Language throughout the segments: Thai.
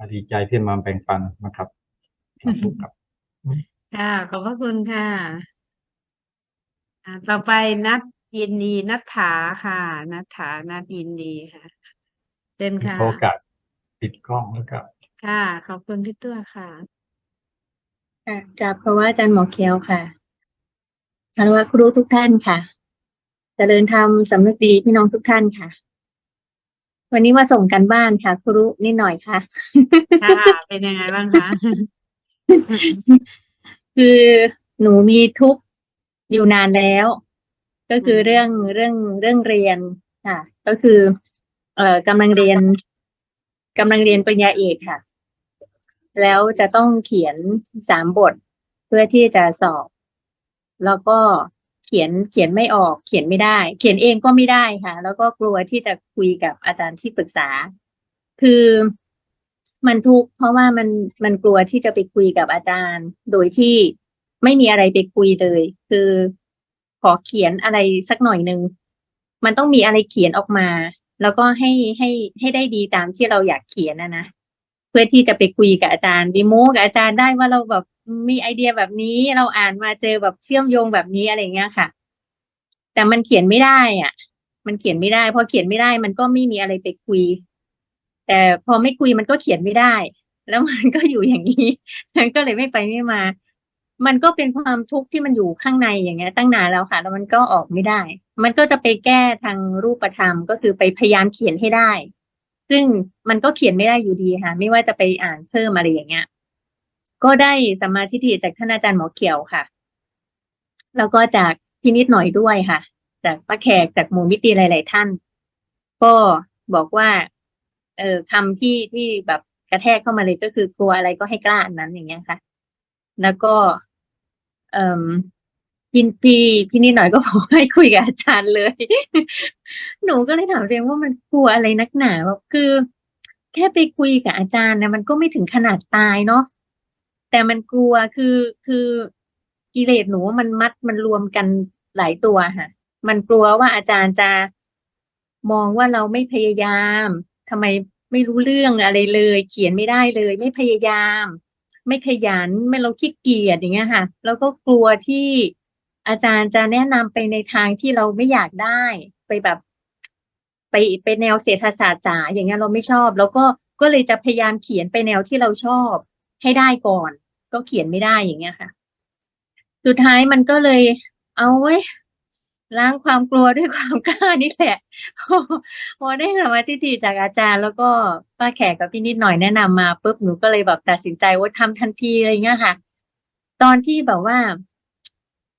ก็ดีใจที่มาแบ่งปันนะครับสาธุครับค่ะขอบพระคุณค่ะอ่าต่อไปนัดยินดีนัทถาค่ะนัทถานัดยินดีค่ะเชิญค่ะโอกาสปิดกล้องแล้วก็ค่ะ ขอบคุณพี่ตัวค่ะค่ะกราบเพราะว่าอาจารย์หมอเคียวค่ะคารวะครูทุกท่านค่ะ เจริญธรรมสำนึกดีพี่น้องทุกท่านค่ะ วันนี้มาส่งกันบ้านค่ะครูนิดหน่อยค่ะ ค่ะ เป็นยังไงบ้างคะ คือหนูมีทุกข์อยู่นานแล้ว ก็คือเรื่องเรื่องเรื่องเรียนค่ะ ก็คือ เอ่อกำลังเรียนกำลังเรียนปริญญาเอกค่ะ แล้วจะต้องเขียนสามบทเพื่อที่จะสอบ แล้วก็ เขียนเขียนไม่ออก เขียนไม่ได้ เขียนเองก็ไม่ได้ค่ะ แล้วก็กลัวที่จะคุยกับอาจารย์ที่ปรึกษา คือมันทุกข์เพราะว่ามันมันกลัวที่จะไปคุยกับอาจารย์ โดยที่ไม่มีอะไรไปคุยเลย คือขอเขียนอะไรสักหน่อยหนึ่งมันต้องมีอะไรเขียนออกมา แล้วก็ให้ให้ให้ได้ดีตามที่เราอยากเขียนนะนะเพื่อที่จะไปคุยกับอาจารย์วิโมกับอาจารย์ได้ว่าเราแบบ มีไอเดียแบบนี้เราอ่านมาเจอแบบเชื่อมโยงแบบนี้อะไรเงี้ยค่ะ แต่มันเขียนไม่ได้อะ มันเขียนไม่ได้พอเขียนไม่ได้ มันก็ไม่มีอะไรไปคุย แต่พอไม่คุยมันก็เขียนไม่ได้ แล้วมันก็อยู่อย่างนี้มันก็เลยไม่ไปไม่มา มันก็เป็นความทุกข์ที่มันอยู่ข้างในอย่างเงี้ย ตั้งนานแล้วค่ะ แล้วมันก็ออกไม่ได้ มันก็จะไปแก้ทางรูปธรรม ก็คือไปพยายามเขียนให้ได้ซึ่งมันก็เขียนไม่ได้อยู่ดีค่ะ ไม่ว่าจะไปอ่านเพิ่มอะไรอย่างเงี้ย ก็ได้สมาทิฏฐิจากท่านอาจารย์หมอเขียวค่ะ แล้วก็จากพี่นิดหน่อยด้วยค่ะ จากป้าแขกจากหมู่มิตรีหลาย ๆ ท่าน ก็บอกว่า เออคำที่ที่แบบกระแทกเข้ามาเลยก็คือกลัวอะไรก็ให้กล้าอันนั้นอย่างเงี้ยค่ะ แล้วก็ เอ่มพี่พี่พี่นิดหน่อยก็บอกให้คุยกับอาจารย์เลย หนูก็เลยถามเองว่ามันกลัวอะไรนักหนาแบบคือ แค่ไปคุยกับอาจารย์นะมันก็ไม่ถึงขนาดตายเนาะ แต่มันกลัวคือคือกิเลสหนูมันมัดมันรวมกันหลายตัวค่ะ มันกลัวว่าอาจารย์จะมองว่าเราไม่พยายามทำไมไม่รู้เรื่องอะไรเลย เขียนไม่ได้เลย ไม่พยายาม ไม่ขยันไม่เราขี้เกียจอย่างเงี้ยค่ะ แล้วก็กลัวที่อาจารย์จะแนะนำไปในทางที่เราไม่อยากได้ไปแบบ ไปไปแนวเศรษฐศาสตร์จ๋าอย่างเงี้ยเราไม่ชอบ แล้วก็ก็เลยจะพยายามเขียนไปแนวที่เราชอบ ให้ได้ก่อน ก็เขียนไม่ได้อย่างเงี้ยค่ะ สุดท้ายมันก็เลย เอาไว้ล้างความกลัวด้วยความกล้านี่แหละพอได้สมาธิฏฐิจากอาจารย์ แล้วก็ป้าแขกกับพี่นิดหน่อยแนะนำมาปุ๊บหนูก็เลยแบบตัดสินใจว่าทำทันทีอะไรเงี้ยค่ะ ตอนที่แบบว่า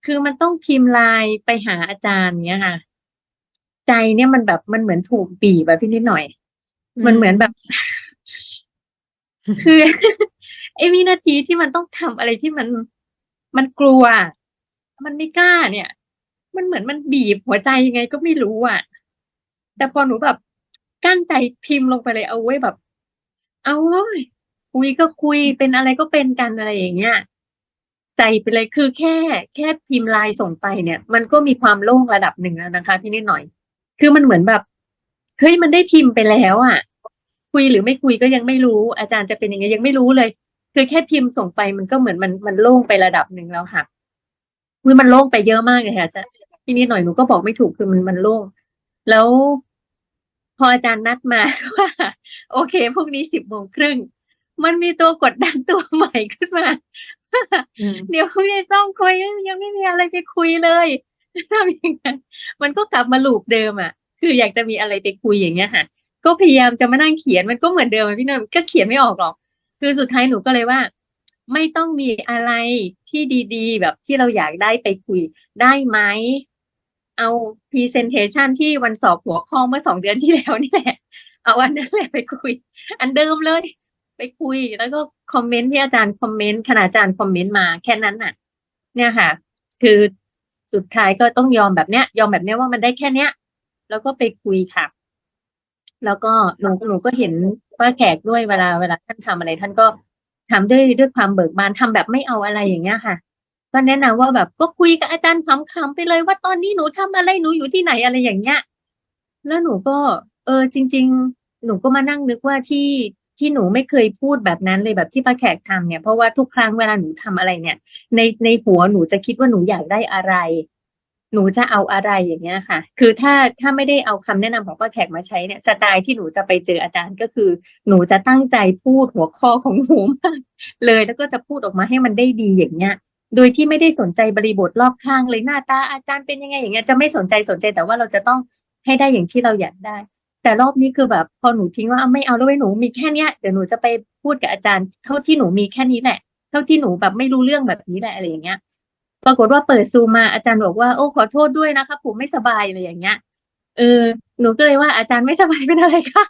คือมันต้องพิมพ์ไลน์ไปหาอาจารย์เนี้ยค่ะ ใจเนี่ยมันแบบมันเหมือนถูกบีบแบบพี่นิดหน่อย มันเหมือนแบบ คือ ไอ้วินาทีที่มันต้องทำอะไรที่มันมันกลัว มันไม่กล้าเนี่ย มันเหมือนมันบีบหัวใจยังไงก็ไม่รู้อะ แต่พอหนูแบบกั้นใจพิมพ์ลงไปเลยเอาไว้แบบ เอาเว้ยคุยก็คุยเป็นอะไรก็เป็นกันอะไรอย่างเงี้ยใส่ไปเลยคือแค่แค่พิมพ์ลน์ส่งไปเนี่ย มันก็มีความโล่งระดับหนึ่งแล้วนะคะพี่นิดหน่อย คือมันเหมือนแบบเฮ้ยมันได้พิมพ์ไปแล้วอะ คุยหรือไม่คุยก็ยังไม่รู้ อาจารย์จะเป็นยังไงยังไม่รู้เลย คือแค่พิมพ์ส่งไปมันก็เหมือนมันมันโล่งไประดับหนึ่งแล้วค่ะคือมันโล่งไปเยอะมากเลยค่ะอาจารย์ทีนี้หน่อยหนูก็บอกไม่ถูกคือมันมันโล่ง แล้วพออาจารย์นัดมาว่า โอเคพรุ่งนี้สิบโมงครึ่งมันมีตัวกดดันตัวใหม่ขึ้นมาอืมเดี๋ยวพรุ่งนี้ต้องคุยยังไม่มีอะไรไปคุยเลยทำอย่างนั้นมันก็กลับมาลูปเดิมอะ คืออยากจะมีอะไรไปคุยอย่างเงี้ยค่ะ ก็พยายามจะมานั่งเขียนมันก็เหมือนเดิมอะพี่เนยก็เขียนไม่ออกหรอก คือสุดท้ายหนูก็เลยว่า ไม่ต้องมีอะไรที่ดีๆ แบบที่เราอยากได้ไปคุยได้ไหมเอา presentation ที่วันสอบหัวข้อเมื่อสองเดือนที่แล้วนี่แหละ เอาวันนั้นแหละไปคุย อันเดิมเลย ไปคุยแล้วก็คอมเมนต์ที่อาจารย์คอมเมนต์ขณะอาจารย์คอมเมนต์มาแค่นั้นน่ะ เนี่ยค่ะ คือสุดท้ายก็ต้องยอมแบบเนี้ย ยอมแบบเนี้ยว่ามันได้แค่เนี้ย แล้วก็ไปคุยค่ะ แล้วก็หนูหนูก็เห็น ป้าแขกด้วยเวลาเวลาท่านทำอะไร ท่านก็ทำด้วยด้วยความเบิกบานทำแบบไม่เอาอะไรอย่างเงี้ยค่ะ ก็แนะนำว่าแบบก็คุยกับอาจารย์ขำๆไปเลยว่าตอนนี้หนูทำอะไรหนูอยู่ที่ไหนอะไรอย่างเงี้ยแล้วหนูก็ เออจริง ๆ หนูก็มานั่งนึกว่าที่ที่หนูไม่เคยพูดแบบนั้นเลยแบบที่ป้าแขกทำเนี่ยเพราะว่าทุกครั้งเวลาหนูทำอะไรเนี่ย ในในหัวหนูจะคิดว่าหนูอยากได้อะไร หนูจะเอาอะไรอย่างเงี้ยค่ะ คือถ้าถ้าไม่ได้เอาคำแนะนำของป้าแขกมาใช้เนี่ยสไตล์ที่หนูจะไปเจออาจารย์ก็คือ หนูจะตั้งใจพูดหัวข้อของหนูมากเลยแล้วก็จะพูดออกมาให้มันได้ดีอย่างเงี้ย โดยที่ไม่ได้สนใจบริบทรอบข้างเลยหน้าตาอาจารย์เป็นยังไงอย่างเงี้ยจะไม่สนใจสนใจแต่ว่าเราจะต้องให้ได้อย่างที่เราอยากได้ แต่รอบนี้คือแบบพอหนูทิ้งว่าไม่เอาแล้วเว้หนูมีแค่เนี้ยเดี๋ยวหนูจะไปพูดกับอาจารย์ เท่าที่หนูมีแค่นี้แหละ เท่าที่หนูแบบไม่รู้เรื่องแบบนี้แหละอะไรอย่างเงี้ย ปรากฏว่าเปิดซูมมาอาจารย์บอกว่าโอ้ขอโทษด้วยนะคะผมไม่สบายอะไรอย่างเงี้ยเออหนูก็เลยว่าอาจารย์ไม่สบายเป็นอะไรคะ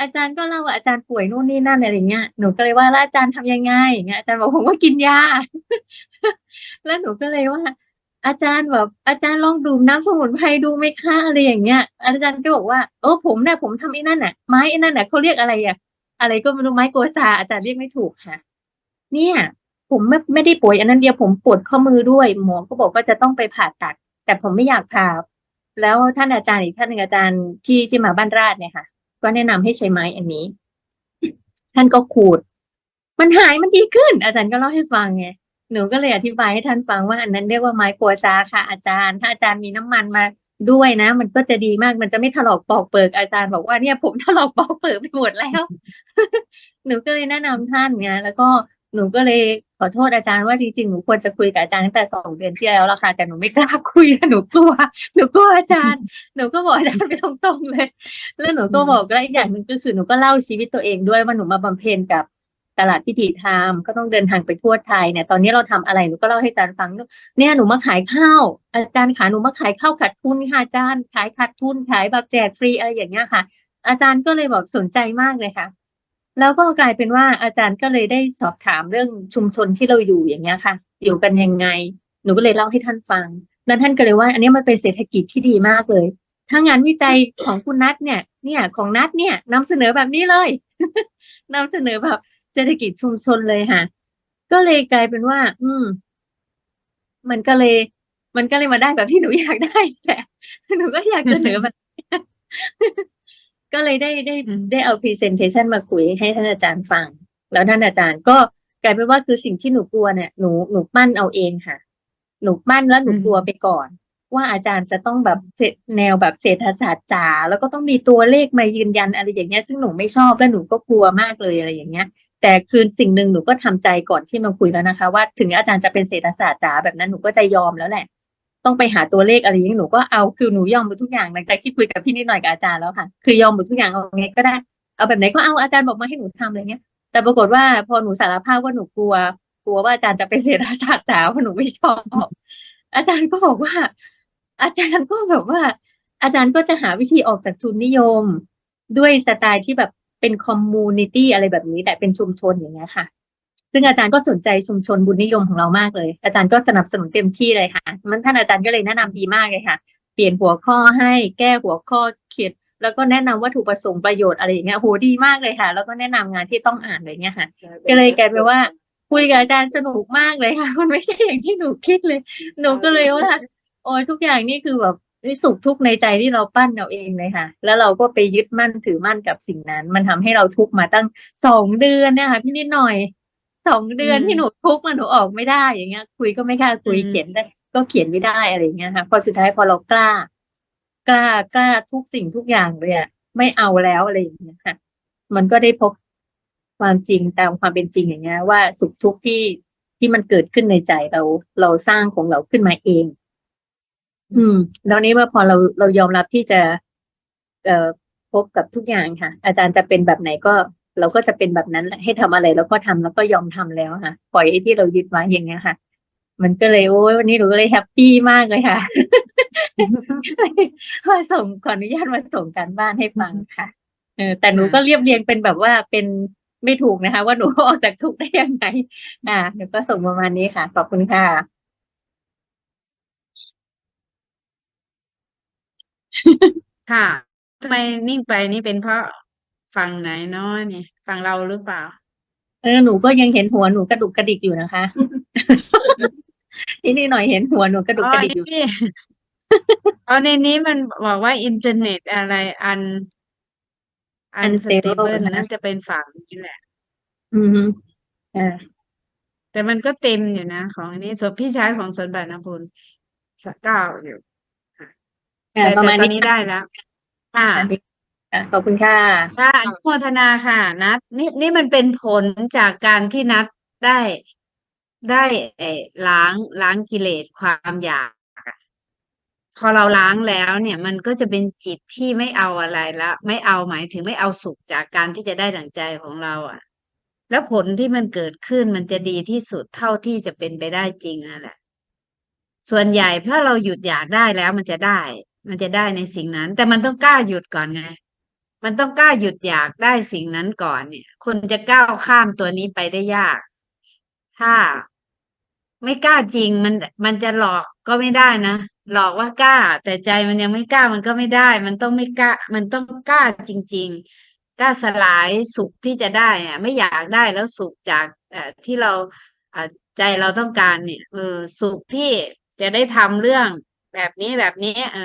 อาจารย์ก็เล่าว่าอาจารย์ป่วยนู่นนี่นั่นอะไรเงี้ยหนูก็เลยว่าแล้วอาจารย์ทำยังไงอย่างเงี้ยอาจารย์บอกผมก็กินยาแล้วหนูก็เลยว่า อาจารย์แบบอาจารย์ลองดื่มน้ำสมุนไพรดูไหมคะอะไรอย่างเงี้ย อาจารย์ก็บอกว่าโอ้ผมเนี่ยผมทำไอ้นั่นน่ะไม้ไอ้นั่นน่ะเขาเรียกอะไรอะอะไรก็ไม่รู้ไม้โกซาอาจารย์เรียกไม่ถูกค่ะ เนี่ย ผมไม่ไม่ได้ป่วยอันนั้นเดียวผมปวดข้อมือด้วย หมอก็บอกว่าจะต้องไปผ่าตัด แต่ผมไม่อยากผ่าแล้วท่านอาจารย์อีกท่านหนึ่งอาจารย์ที่ที่มาบ้านราชเนี่ยค่ะ ก็แนะนำให้ใช้ไม้อันนี้ ท่านก็ขูด มันหายมันดีขึ้น อาจารย์ก็เล่าให้ฟังไงหนูก็เลยอธิบายให้ท่านฟังว่าอันนั้นเรียกว่าไม้กัวซาค่ะ อาจารย์ ถ้าอาจารย์มีน้ำมันมาด้วยนะ มันก็จะดีมากมันจะไม่ถลอกปอกเปิกอาจารย์บอกว่าเนี่ยผมถลอกปอกเปิกไปหมดแล้ว หนูก็เลยแนะนำท่านไงแล้วก็หนูก็เลย อโทษอาจารย์ว่าจริงๆหนูควรจะคุยกับอาจารย์ตั้งแต่สองเดือนที่แล้วแล้วค่ะแต่หนูไม่กล้าคุยหนูกลัวหนูกลัวอาจารย์ หนูก็บอกอาจารย์ไปตรงๆเลย แล้วหนูก็บอกแล้วอีกอย่างหนึ่งก็คือหนูก็เล่าชีวิตตัวเองด้วยว่าหนูมาบำเพ็ญกับตลาดพิธีธรรมก็ต้องเดินทางไปทั่วไทยเนี่ยตอนนี้เราทำอะไรหนูก็เล่าให้อาจารย์ฟังเนี่ยหนูมาขายข้าวอาจารย์ขาหนูมาขายข้าวขาดทุนค่ะอาจารย์ขายขาดทุนขายแบบแจกฟรีอะไรอย่างเงี้ยค่ะ อาจารย์ก็เลยบอกสนใจมากเลยค่ะ แล้วก็กลายเป็นว่าอาจารย์ก็เลยได้สอบถามเรื่องชุมชนที่เราอยู่อย่างเงี้ยค่ะ อยู่กันยังไง หนูก็เลยเล่าให้ท่านฟัง แล้วท่านก็เลยว่า อันนี้มันเป็นเศรษฐกิจที่ดีมากเลย ถ้างานวิจัยของคุณนัทเนี่ย เนี่ยของนัทเนี่ยนำเสนอแบบนี้เลยนำเสนอแบบเศรษฐกิจชุมชนเลยค่ะ ก็เลยกลายเป็นว่า อืม มันก็เลย มันก็เลยมาได้แบบที่หนูอยากได้แหละ หนูก็อยากเสนอแบบ ก็เลยได้ได้อืมได้เอา presentation มาคุยให้ท่านอาจารย์ฟัง แล้วท่านอาจารย์ก็กลายเป็นว่าคือสิ่งที่หนูกลัวเนี่ยหนูหนูปั้นเอาเองค่ะ หนูปั้นแล้วหนูอืมกลัวไปก่อน ว่าอาจารย์จะต้องแบบเศรษแนวแบบเศรษฐศาสตร์จ๋าแล้วก็ต้องมีตัวเลขมายืนยันอะไรอย่างเงี้ย ซึ่งหนูไม่ชอบและหนูก็กลัวมากเลยอะไรอย่างเงี้ย แต่คือสิ่งหนึ่งหนูก็ทำใจก่อนที่มาคุยแล้วนะคะ ว่าถึงอาจารย์จะเป็นเศรษฐศาสตร์จ๋าแบบนั้นหนูก็จะยอมแล้วแหละ ต้องไปหาตัวเลขอะไรอย่างนี้หนูก็เอาคือหนูยอมหมดทุกอย่างหลังจากที่คุยกับพี่นิดหน่อยกับอาจารย์แล้วค่ะ คือยอมหมดทุกอย่างเอาไงก็ได้เอาแบบไหนก็เอาอาจารย์บอกมาให้หนูทำอะไรเงี้ย แต่ปรากฏว่าพอหนูสารภาพว่าหนูกลัว กลัวว่าอาจารย์จะเป็นเศรษฐศาสตร์จ๋าเพราะหนูไม่ชอบอาจารย์ก็บอกว่า อาจารย์ก็แบบว่า อาจารย์ก็จะหาวิธีออกจากทุนนิยม ด้วยสไตล์ที่แบบเป็นคอมมูนิตี้อะไรแบบนี้แต่เป็นชุมชนอย่างเงี้ยค่ะ ซึ่งอาจารย์ก็สนใจชุมชนบุญนิยมของเรามากเลย อาจารย์ก็สนับสนุนเต็มที่เลยค่ะมันท่านอาจารย์ก็เลยแนะนำดีมากเลยค่ะ เปลี่ยนหัวข้อให้แก้หัวข้อเขียนแล้วก็แนะนำวัตถุประสงค์ประโยชน์อะไรอย่างเงี้ยโหดีมากเลยค่ะ แล้วก็แนะนำงานที่ต้องอ่านอะไรเงี้ยค่ะ ก็เลยกลายเป็นว่าคุยกับอาจารย์สนุกมากเลยค่ะ มันไม่ใช่อย่างที่หนูคิดเลย หนูก็เลยว่าโอ้ยทุกอย่างนี่คือแบบสุขทุกข์ในใจที่เราปั้นเอาเองเลยค่ะ แล้วเราก็ไปยึดมั่นถือมั่นกับสิ่งนั้น มันทำให้เราทุกข์มาตั้งสองเดือนเนี่ยค่ะพี่นิดหน่อย สองเดือนอืมที่หนูทุกข์มันหนูออกไม่ได้อย่างเงี้ย คุยก็ไม่กล้าคุยอืมเขียนได้ก็เขียนไม่ได้อะไรอย่างเงี้ยค่ะพอสุดท้ายพอเรากล้า กล้ากล้าทุกสิ่งทุกอย่างเลยอะไม่เอาแล้วอะไรอย่างเงี้ยค่ะ มันก็ได้พบความจริงตามความเป็นจริงอย่างเงี้ย ว่าสุขทุกข์ที่ที่มันเกิดขึ้นในใจเรา เราสร้างของเราขึ้นมาเอง อืมแล้วนี้เมื่อพอเราเรายอมรับที่จะ เอ่อพบกับทุกอย่างค่ะ อาจารย์จะเป็นแบบไหนก็ เราก็จะเป็นแบบนั้นแหละให้ทำอะไรแล้วก็ทำแล้วก็ยอมทำแล้วค่ะปล่อยไอ้ที่เรายึดไว้อย่างเงี้ยค่ะ มันก็เลยโอ้ยวันนี้หนูก็เลยแฮปปี้มากเลยค่ะมาส่งขออนุญาตมาส่งการบ้านให้ฟังค่ะเออแต่หนูก็เรียบเรียงเป็นแบบว่าเป็นไม่ถูกนะคะ ว่าหนูออกจากทุกข์ได้ยังไงอ่าหนูก็ส่งประมาณนี้ค่ะขอบคุณค่ะค่ะทำไมนิ่งไปนี่เป็นเพราะ ฝั่งไหนเนาะนี่ฝั่งเราหรือเปล่า เออหนูก็ยังเห็นหัวหนูกระดุกกระดิกอยู่นะคะ นี่นี่หน่อยเห็นหัวหนูกระดุกอ๋อกระดิกอยู่นี่อ๋อในนี้มันบอกว่าอินเทอร์เน็ตอะไรอัน unstable unstable นั่นจะเป็นฝั่งนี้แหละ อืมฮึอ่าแต่มันก็เต็มอยู่นะ ของอันนี้ส่วนพี่ชายของสวนบัตรนพุนสกเก้าอยู่อ่าแต่ประแต่มาณตอนนี้นี้ได้แล้วค่ะ อะขอบคุณค่ะ ค่ะอนุโมทนาค่ะ นัดนี่นี่มันเป็นผลจากการที่นัดได้ได้เออล้างล้างกิเลสความอยากอะพอเราล้างแล้วเนี่ยมันก็จะเป็นจิตที่ไม่เอาอะไรละไม่เอาหมายถึงไม่เอาสุขจากการที่จะได้ดั่งใจของเราอะ แล้วผลที่มันเกิดขึ้นมันจะดีที่สุดเท่าที่จะเป็นไปได้จริงนั่นแหละ ส่วนใหญ่ถ้าเราหยุดอยากได้แล้วมันจะได้ มันจะได้ในสิ่งนั้น แต่มันต้องกล้าหยุดก่อนไง มันต้องกล้าหยุดอยากได้สิ่งนั้นก่อนเนี่ยคนจะก้าวข้ามตัวนี้ไปได้ยาก ถ้าไม่กล้าจริงมันมันจะหลอกก็ไม่ได้นะหลอกว่ากล้า แต่ใจมันยังไม่กล้ามันก็ไม่ได้ มันต้องไม่กล้า มันต้องกล้าจริง ๆ กล้าสลายสุขที่จะได้อะไม่อยากได้แล้วสุขจากที่เราใจเราต้องการเนี่ยเออสุขที่จะได้ทำเรื่องแบบนี้แบบนี้ เออ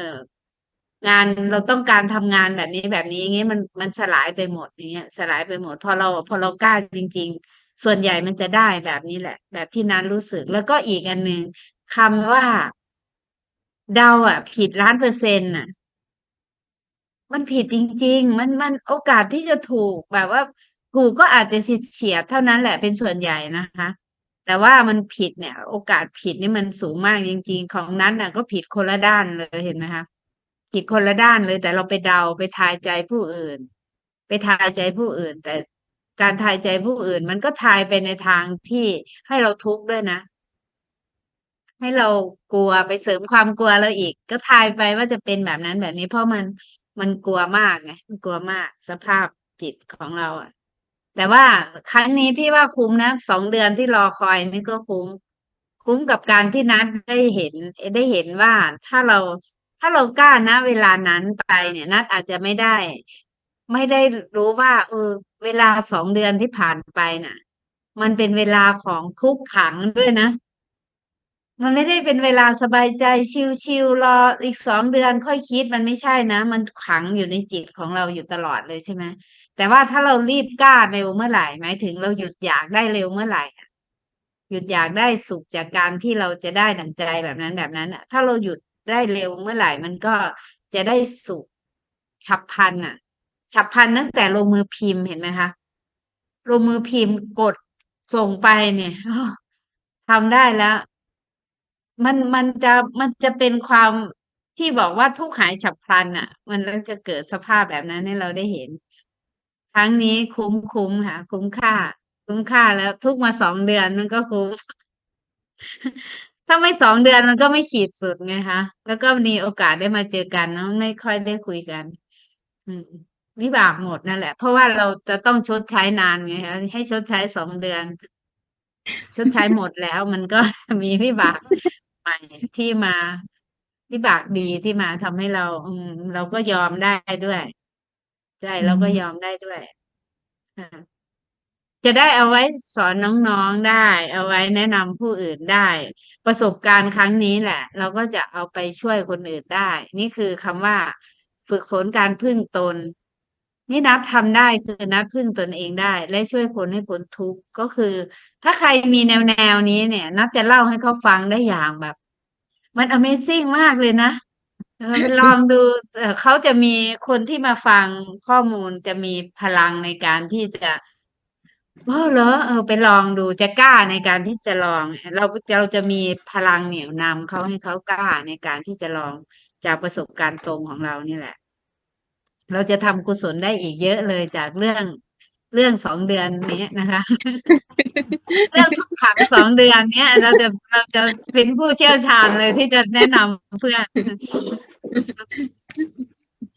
งานเราต้องการทำงานแบบนี้แบบนี้อย่างเงี้ยมันมันสลายไปหมดอย่างเงี้ย สลายไปหมด พอเราพอเรากล้าจริง ๆ ส่วนใหญ่มันจะได้แบบนี้แหละ แบบที่นั้นรู้สึกแล้วก็อีกอันหนึ่งคำว่าเดาอะ ผิดล้านเปอร์เซ็นต์อะ มันผิดจริง ๆ มันมันโอกาสที่จะถูกแบบว่าถูกก็อาจจะเฉียดเท่านั้นแหละเป็นส่วนใหญ่นะคะ แต่ว่ามันผิดเนี่ย โอกาสผิดนี่มันสูงมากจริง ๆ ของนั้นน่ะ ก็ผิดคนละด้านเลยเห็นไหมคะ ผิดคนละด้านเลย แต่เราไปเดาไปทายใจผู้อื่น ไปทายใจผู้อื่น แต่การทายใจผู้อื่น มันก็ทายไปในทางที่ให้เราทุกข์ด้วยนะ ให้เรากลัวไปเสริมความกลัวเราอีก ก็ทายไปว่าจะเป็นแบบนั้นแบบนี้ เพราะมันมันกลัวมากไงมันกลัวมากสภาพจิตของเราอะ แต่ว่าครั้งนี้พี่ว่าคุ้มนะสองเดือนที่รอคอยนี่ก็คุ้ม คุ้มกับการที่นัดได้เห็นได้เห็นว่าถ้าเรา ถ้าเรากล้านะเวลานั้นไปเนี่ยนัดอาจจะไม่ได้ ไม่ได้รู้ว่า เออ เวลาสองเดือนที่ผ่านไปน่ะ มันเป็นเวลาของทุกขังด้วยนะ มันไม่ได้เป็นเวลาสบายใจชิลๆรออีกสองเดือนค่อยคิดมันไม่ใช่นะ มันขังอยู่ในจิตของเราอยู่ตลอดเลยใช่ไหมแต่ว่าถ้าเรารีบกล้าเร็วเมื่อไหร่หมายถึงเราหยุดอยากได้เร็วเมื่อไหร่หยุดอยากได้สุขจากการที่เราจะได้ดั่งใจแบบนั้นแบบนั้นอะ ถ้าเราหยุด ได้เร็วเมื่อไหร่มันก็จะได้สุขฉับพลันอะ ฉับพลันตั้งแต่ลงมือพิมพ์เห็นไหมคะลงมือพิมพ์กดส่งไปเนี่ยทำได้แล้ว มันมันจะมันจะเป็นความที่บอกว่าทุกข์หายฉับพลันอะ มันก็จะเกิดสภาพแบบนั้นให้เราได้เห็น ครั้งนี้คุ้มคุ้มค่ะ คุ้มค่า คุ้มค่าแล้ว ทุกมาสองเดือนมันก็คุ้ม ถ้าไม่สองเดือนมันก็ไม่ขีดสุดไงคะแล้วก็มีโอกาสได้มาเจอกันเนาะไม่ค่อยได้คุยกัน อืมวิบากหมดนั่นแหละ เพราะว่าเราจะต้องชดใช้นานไงคะให้ชดใช้สองเดือน ชดใช้หมดแล้วมันก็มีวิบากใหม่ที่มาวิบากดีที่มาทำให้เรา อืม เราก็ยอมได้ด้วยใช่เราก็ยอมได้ด้วยค่ะ จะได้เอาไว้สอนน้องๆได้ เอาไว้แนะนำผู้อื่นได้ ประสบการณ์ครั้งนี้แหละ เราก็จะเอาไปช่วยคนอื่นได้ นี่คือคำว่า ฝึกฝนการพึ่งตน นี่นับทำได้คือนับพึ่งตนเองได้ และช่วยคนให้พ้นทุกข์ก็คือ ถ้าใครมีแนวแนวนี้เนี่ย นับจะเล่าให้เขาฟังได้อย่างแบบ มัน Amazing มากเลยนะไปลองดูเขาจะมีคนที่มาฟังข้อมูลจะมีพลังในการที่จะ อ๋อเหรอ เออ ไปลองดูจะกล้าในการที่จะลอง เรา เราจะมีพลังเหนี่ยวนำเขา ให้เขากล้าในการที่จะลอง จากประสบการณ์ตรงของเรานี่แหละ เราจะทำกุศลได้อีกเยอะเลยจากเรื่อง เรื่องสองเดือนนี้นะคะ เรื่องทุกขังสองเดือนเนี้ย เราจะ เราจะเป็นผู้เชี่ยวชาญเลยที่จะแนะนำเพื่อน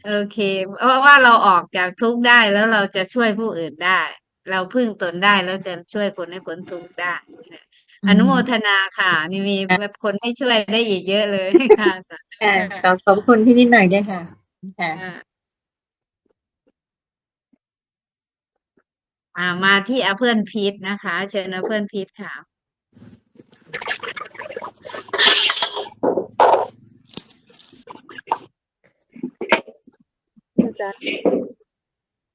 โอเค เพราะว่าเราออกจากทุกข์ได้แล้วเราจะช่วยผู้อื่นได้ เราพึ่งตนได้แล้วจะช่วยคนให้พ้นทุกข์ได้อนุโมทนาค่ะนี่มีแบบคนให้ช่วยได้อีกเยอะเลยค่ะค่ะขอขอบคุณพี่นิดหน่อยด้วยค่ะค่ะอ่าอ่ามาที่อาเพื่อนพีทนะคะ เชิญอาเพื่อนพีทค่ะอาจารย์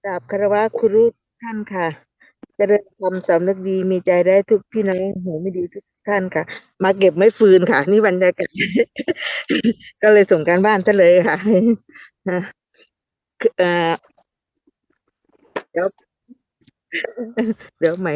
กราบคารวะครู ท่านค่ะเจริญธรรมสำนึกดีมีใจได้ทุกพี่น้องหูไม่ดีทุกท่านค่ะ มาเก็บไม้ฟืนค่ะ นี่บรรยากาศ ก็เลยส่งการบ้านซะเลยค่ะเอ่อเดี๋ยวเดี๋ยวไหม